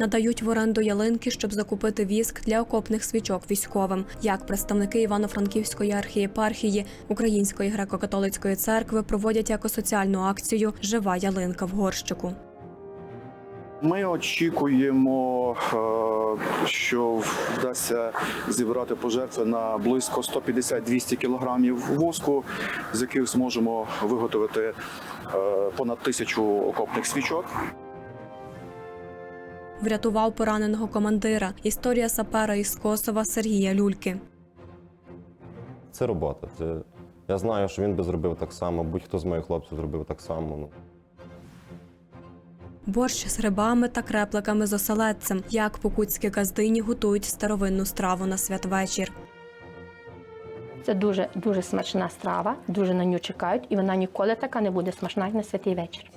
Надають в оренду ялинки, щоб закупити віск для окопних свічок військовим. Як представники Івано-Франківської архієпархії Української греко-католицької церкви проводять екосоціальну акцію Жива ялинка в горщику. Ми очікуємо, е, що вдасться зібрати пожертви на близько 150-200 кілограмів воску, з яких зможемо виготовити е, понад тисячу окопних свічок. Врятував пораненого командира. Історія сапера із Косова Сергія Люльки. Це робота. Це... Я знаю, що він би зробив так само, будь-хто з моїх хлопців зробив так само. Ну. Борщ з грибами та крепликами з оселедцем. Як покутські газдині готують старовинну страву на святвечір. Це дуже дуже смачна страва, дуже на нього чекають, і вона ніколи така не буде смачна, як на святий вечір.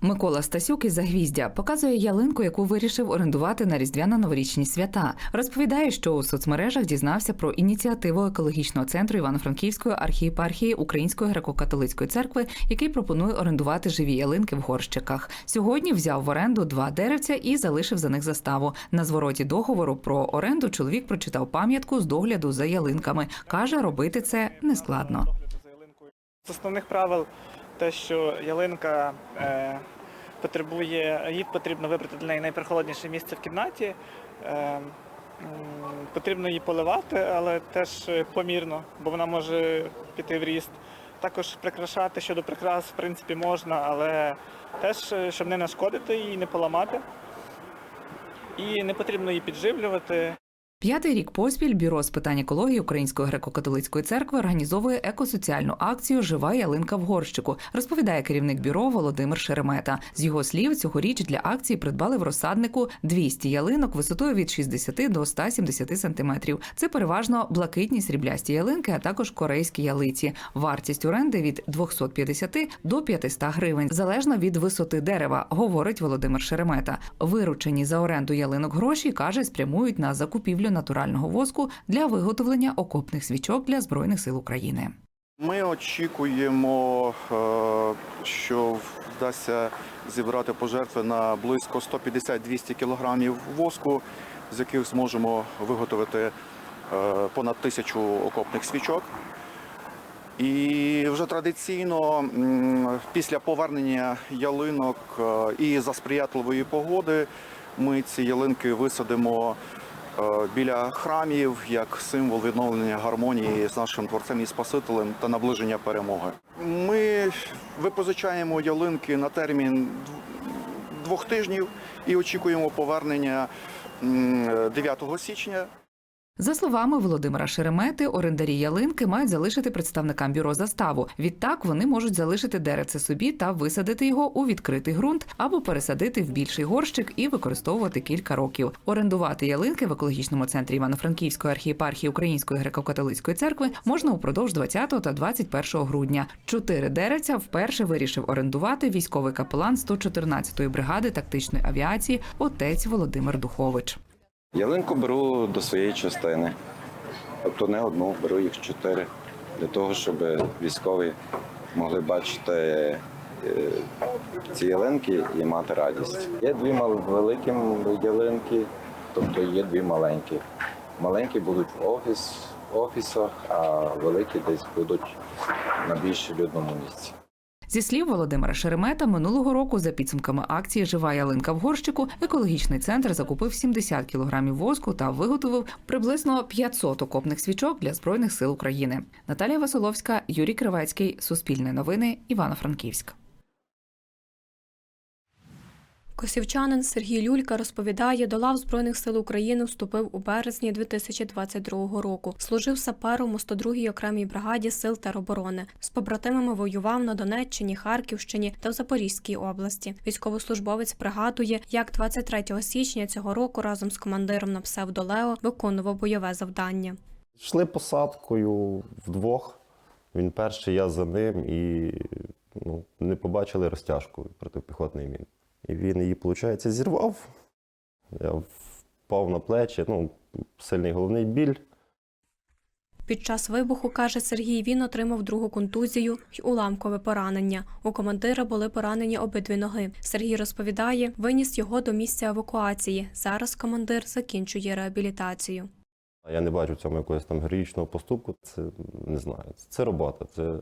Микола Стасюк із Загвіздя показує ялинку, яку вирішив орендувати на різдвяно-новорічні свята. Розповідає, що у соцмережах дізнався про ініціативу екологічного центру Івано-Франківської архієпархії Української греко-католицької церкви, який пропонує орендувати живі ялинки в горщиках. Сьогодні взяв в оренду два деревця і залишив за них заставу. На звороті договору про оренду чоловік прочитав пам'ятку з догляду за ялинками. каже, робити це нескладно. З основних правил те, що ялинка е, потребує, їй потрібно вибрати для неї найпрохолодніше місце в кімнаті. Е, потрібно її поливати, але теж помірно, бо вона може піти в ріст. Також прикрашати щодо прикрас, в принципі, можна, але теж, щоб не нашкодити її, не поламати. І не потрібно її підживлювати. П'ятий рік поспіль бюро з питань екології Української греко-католицької церкви організовує екосоціальну акцію Жива ялинка в горщику, розповідає керівник бюро Володимир Шеремета. З його слів, цьогоріч для акції придбали в розсаднику 200 ялинок висотою від 60 до 170 сантиметрів. Це переважно блакитні сріблясті ялинки, а також корейські ялиці. Вартість оренди від 250 до 500 гривень, залежно від висоти дерева, говорить Володимир Шеремета. Виручені за оренду ялинок гроші каже, спрямують на закупівлю натурального воску для виготовлення окопних свічок для збройних сил України. Ми очікуємо, е, що вдасться зібрати пожертви на близько 150-200 кілограмів воску, з яких зможемо виготовити е, понад тисячу окопних свічок. І вже традиційно після повернення ялинок е, і за сприятливої погоди ми ці ялинки висадимо біля храмів як символ відновлення гармонії з нашим творцем і Спасителем та наближення перемоги. Ми випозичаємо ялинки на термін двох тижнів і очікуємо повернення м, 9 січня. За словами Володимира Шеремети, орендарі ялинки мають залишити представникам бюро заставу. Відтак вони можуть залишити деревце собі та висадити його у відкритий ґрунт або пересадити в більший горщик і використовувати кілька років. Орендувати ялинки в екологічному центрі Івано-Франківської архієпархії Української греко-католицької церкви можна упродовж 20 та 21 грудня. Чотири деревця вперше вирішив орендувати військовий капелан 114-ї бригади тактичної авіації отець Володимир Духович. Ялинку беру до своєї частини. Тобто не одну, беру їх чотири. Для того, щоб військові могли бачити е, ці ялинки і мати радість. Є дві великі ялинки, тобто є дві маленькі. Маленькі будуть в офіс, офісах, а великі десь будуть на більш людному місці. Зі слів Володимира Шеремета, минулого року за підсумками акції Жива ялинка в горщику екологічний центр закупив 70 кілограмів воску та виготовив приблизно 500 окопних свічок для збройних сил України. Наталія Василовська, Юрій Кривецький, Суспільне новини, Івано-Франківськ. Косівчанин Сергій Люлька розповідає, до лав Збройних сил України вступив у березні 2022 року. Служив сапером у 102-й окремій бригаді сил тероборони. З побратимами воював на Донеччині, Харківщині та в Запорізькій області. Військовослужбовець пригадує, як 23 січня цього року разом з командиром на псевдо Лео виконував бойове завдання. Йшли посадкою вдвох Він перший, я за ним, і ну, не побачили розтяжку протипіхотний мін. І він її, виходить, зірвав. Я впав на плечі, ну, сильний головний біль. Під час вибуху, каже Сергій, він отримав другу контузію й уламкове поранення. У командира були поранені обидві ноги. Сергій розповідає, виніс його до місця евакуації. Зараз командир закінчує реабілітацію. Я не бачу в цьому якогось там героїчного поступку. Це не знаю. Це робота. Це...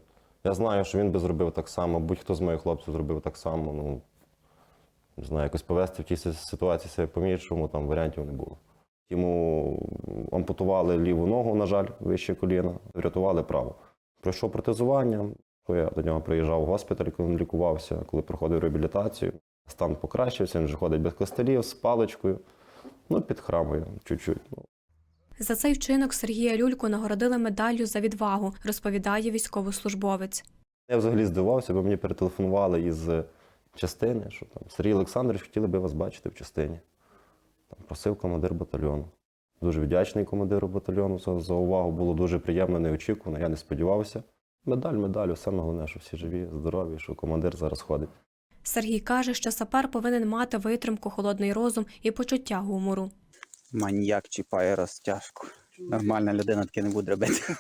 Я знаю, що він би зробив так само, будь-хто з моїх хлопців зробив так само. Ну, не знаю, якось повести в тій ситуації себе по-іншому, там варіантів не було. Йому ампутували ліву ногу, на жаль, вище коліна, врятували праву. Пройшов протезування. Я до нього приїжджав в госпіталь, коли він лікувався, коли проходив реабілітацію. Стан покращився, він вже ходить без костелів, з паличкою, ну, під храмою чуть-чуть. Ну, За цей вчинок Сергія Люльку нагородили медаллю за відвагу, розповідає військовослужбовець. Я взагалі здивувався, бо мені перетелефонували із частини, що там Сергій Олександрович хотіли би вас бачити в частині. Там просив командир батальйону. Дуже вдячний командиру батальйону за, за увагу. Було дуже приємно, неочікувано. Я не сподівався. Медаль, медаль, саме головне, що всі живі, здорові, що командир зараз ходить. Сергій каже, що сапер повинен мати витримку, холодний розум і почуття гумору. Маніяк чіпає розтяжку. Нормальна людина таке не буде робити.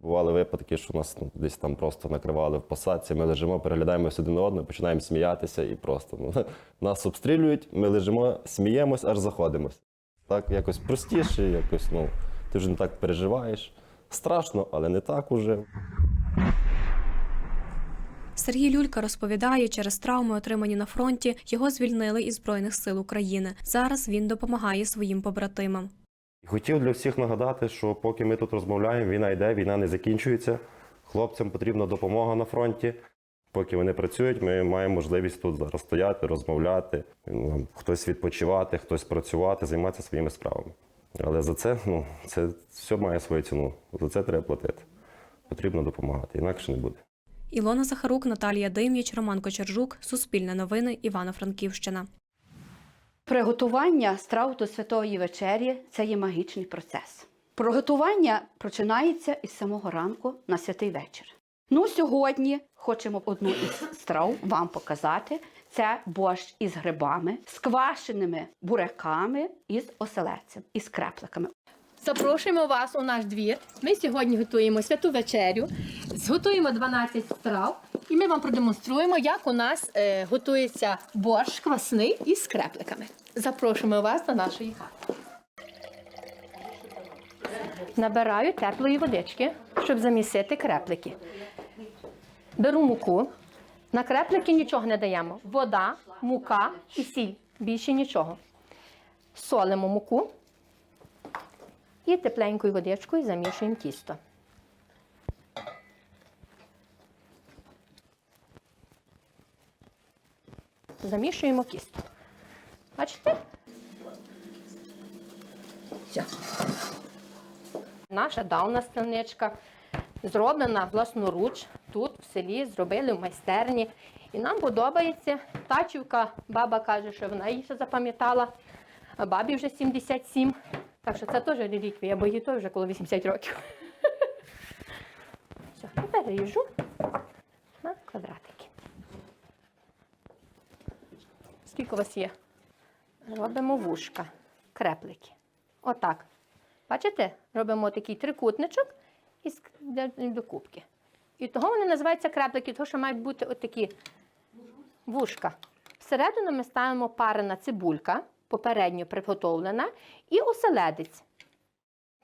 Бували випадки, що нас ну, десь там просто накривали в посадці. Ми лежимо, переглядаємося один на одного, починаємо сміятися і просто ну, нас обстрілюють, ми лежимо, сміємось, аж заходимось. Так якось простіше, якось ну, ти вже не так переживаєш. Страшно, але не так уже. Сергій Люлька розповідає, через травми, отримані на фронті, його звільнили із Збройних сил України. Зараз він допомагає своїм побратимам. Хотів для всіх нагадати, що поки ми тут розмовляємо, війна йде, війна не закінчується. Хлопцям потрібна допомога на фронті. Поки вони працюють, ми маємо можливість тут зараз стояти, розмовляти, хтось відпочивати, хтось працювати, займатися своїми справами. Але за це, ну, це все має свою ціну. За це треба платити. Потрібно допомагати, інакше не буде. Ілона Захарук, Наталія Дим'яч, Роман Кочержук, Суспільне новини, Івано-Франківщина. Приготування страв до святої вечері це є магічний процес. Приготування починається із самого ранку на святий вечір. Ну, сьогодні хочемо одну із страв вам показати. Це борщ із грибами, з квашеними буряками із оселедцем, із крепликами. Запрошуємо вас у наш двір. Ми сьогодні готуємо святу вечерю, зготуємо 12 страв, і ми вам продемонструємо, як у нас е, готується борщ квасний із крепликами. Запрошуємо вас до нашої хати. Набираю теплої водички, щоб замісити креплики. Беру муку. На креплики нічого не даємо. Вода, мука і сіль. Більше нічого. Солимо муку. І тепленькою водичкою замішуємо тісто. Замішуємо тісто. Бачите? Все. Наша давна станичка зроблена власноруч. Тут в селі зробили в майстерні. І нам подобається. Тачівка, баба каже, що вона її ще запам'ятала. Бабі вже 77. Так що це теж реліквія, бо їй теж вже коло 80 років. Все, тепер ріжу на квадратики. Скільки у вас є? Робимо вушка, креплики. Отак. Бачите? Робимо такий трикутничок і ск- для- до кубки. І того вони називаються креплики, тому що мають бути отакі вушка. Всередину ми ставимо парена цибулька, попередньо приготовлена, і оселедець.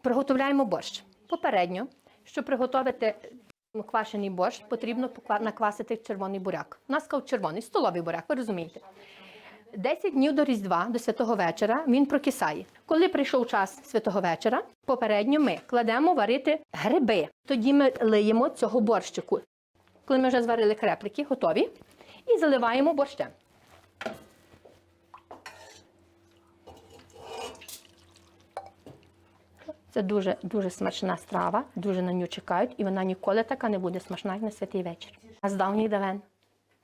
Приготовляємо борщ. Попередньо, щоб приготувати квашений борщ, потрібно наквасити червоний буряк. У нас кав червоний, столовий буряк, ви розумієте. 10 днів до Різдва, до святого вечора, він прокисає. Коли прийшов час святого вечора, попередньо ми кладемо варити гриби. Тоді ми лиємо цього борщику. Коли ми вже зварили креплики, готові, і заливаємо борщем. Це дуже дуже смачна страва, дуже на нього чекають, і вона ніколи така не буде смачна, як на святий вечір. А з давніх давен.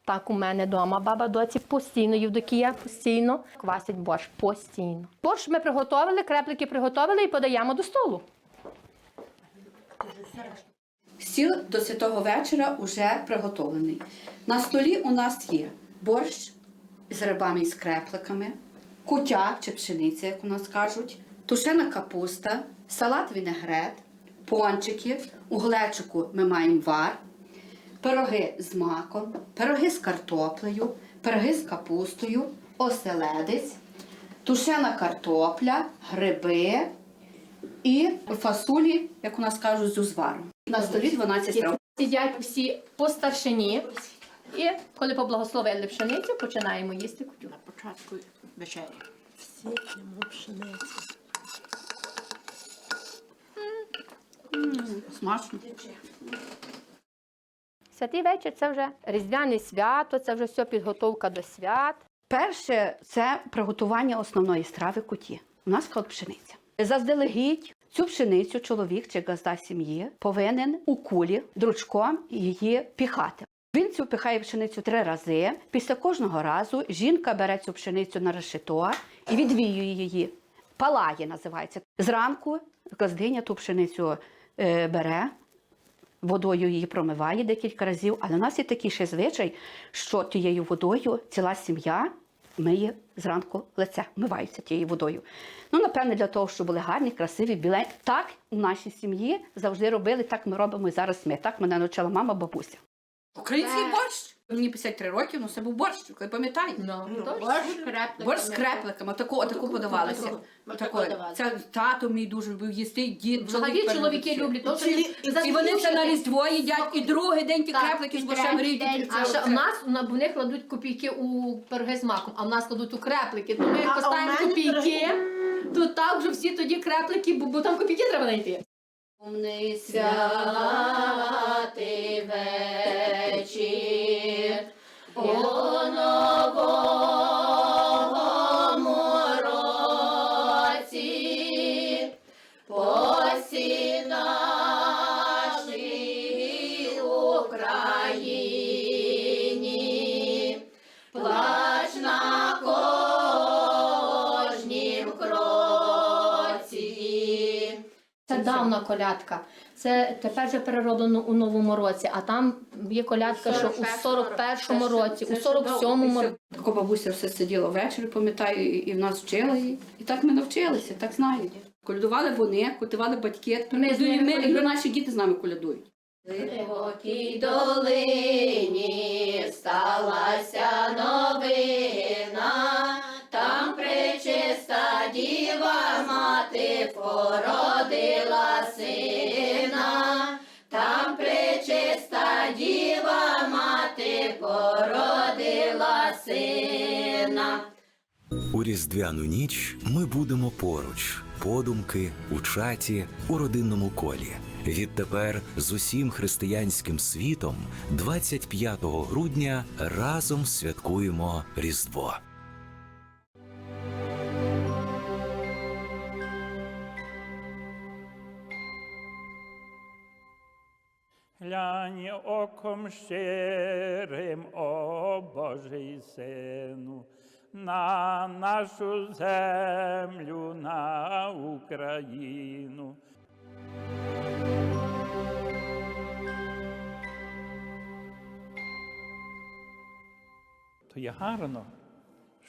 Так у мене вдома баба доці постійно, Євдокія постійно квасить борщ постійно. Борщ ми приготували, креплики приготували і подаємо до столу. Стіл до святого вечора вже приготовлений. На столі у нас є борщ з рибами і з крепликами, кутя чи пшениця, як у нас кажуть, тушена капуста, салат вінегрет, пончики, у глечику ми маємо вар, пироги з маком, пироги з картоплею, пироги з капустою, оселедець, тушена картопля, гриби і фасолі, як у нас кажуть, з узваром. На столі 12 страв. Сидять всі по старшині. І коли поблагословили пшеницю, починаємо їсти кутю. початку вечері. Всі йому пшениці. Смачно. Святий вечір це вже різдвяне свято, це вже все підготовка до свят. Перше це приготування основної страви куті. У нас кладуть пшениця. Заздалегідь цю пшеницю чоловік чи газда сім'ї повинен у кулі дручком її піхати. Він цю піхає пшеницю три рази. Після кожного разу жінка бере цю пшеницю на решето і відвіює її. Палає називається. Зранку газдиня ту пшеницю бере, водою її промиває декілька разів, але у нас є такий ще звичай, що тією водою ціла сім'я миє зранку лице, вмиваються тією водою. Ну, напевне, для того, щоб були гарні, красиві, біленькі. Так у нашій сім'ї завжди робили, так ми робимо і зараз ми. Так мене навчила мама, бабуся. Український борщ. Мені 53 років, ну це був борщ, я пам'ятаю. Борщ з крепликами, отаку, отаку подавалося. Отако. Це тато мій дуже любив їсти, дід, Взагалі чоловік чоловіки люблять. тому що за і вони це на Різдво їдять, і другий день ті креплики з борщем гріють. А ще в нас на в них кладуть копійки у пироги з маком, а в нас кладуть у креплики. То ми як А- а в поставимо мене копійки, то так вже всі тоді креплики, бо, бо там копійки треба знайти. Умний Святий вечір, Це колядка. Це тепер вже перероблено у новому році, а там є колядка, що у 41-му році, у 47-му році. Тако бабуся все сиділа ввечері, пам'ятаю, і, в нас вчила її. І так ми навчилися, так знають. Колядували вони, колядували батьки, Ми ми, і наші діти з нами колядують. В глибокій долині сталася новина, там пречиста діва мати породила сина. У різдвяну ніч ми будемо поруч, подумки, у чаті, у родинному колі. Відтепер з усім християнським світом 25 грудня разом святкуємо Різдво. Глянь оком щирим, о Божий сину, на нашу землю, на Україну. То є гарно,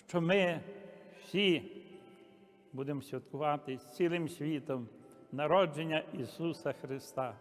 що ми всі будемо святкувати з цілим світом народження Ісуса Христа.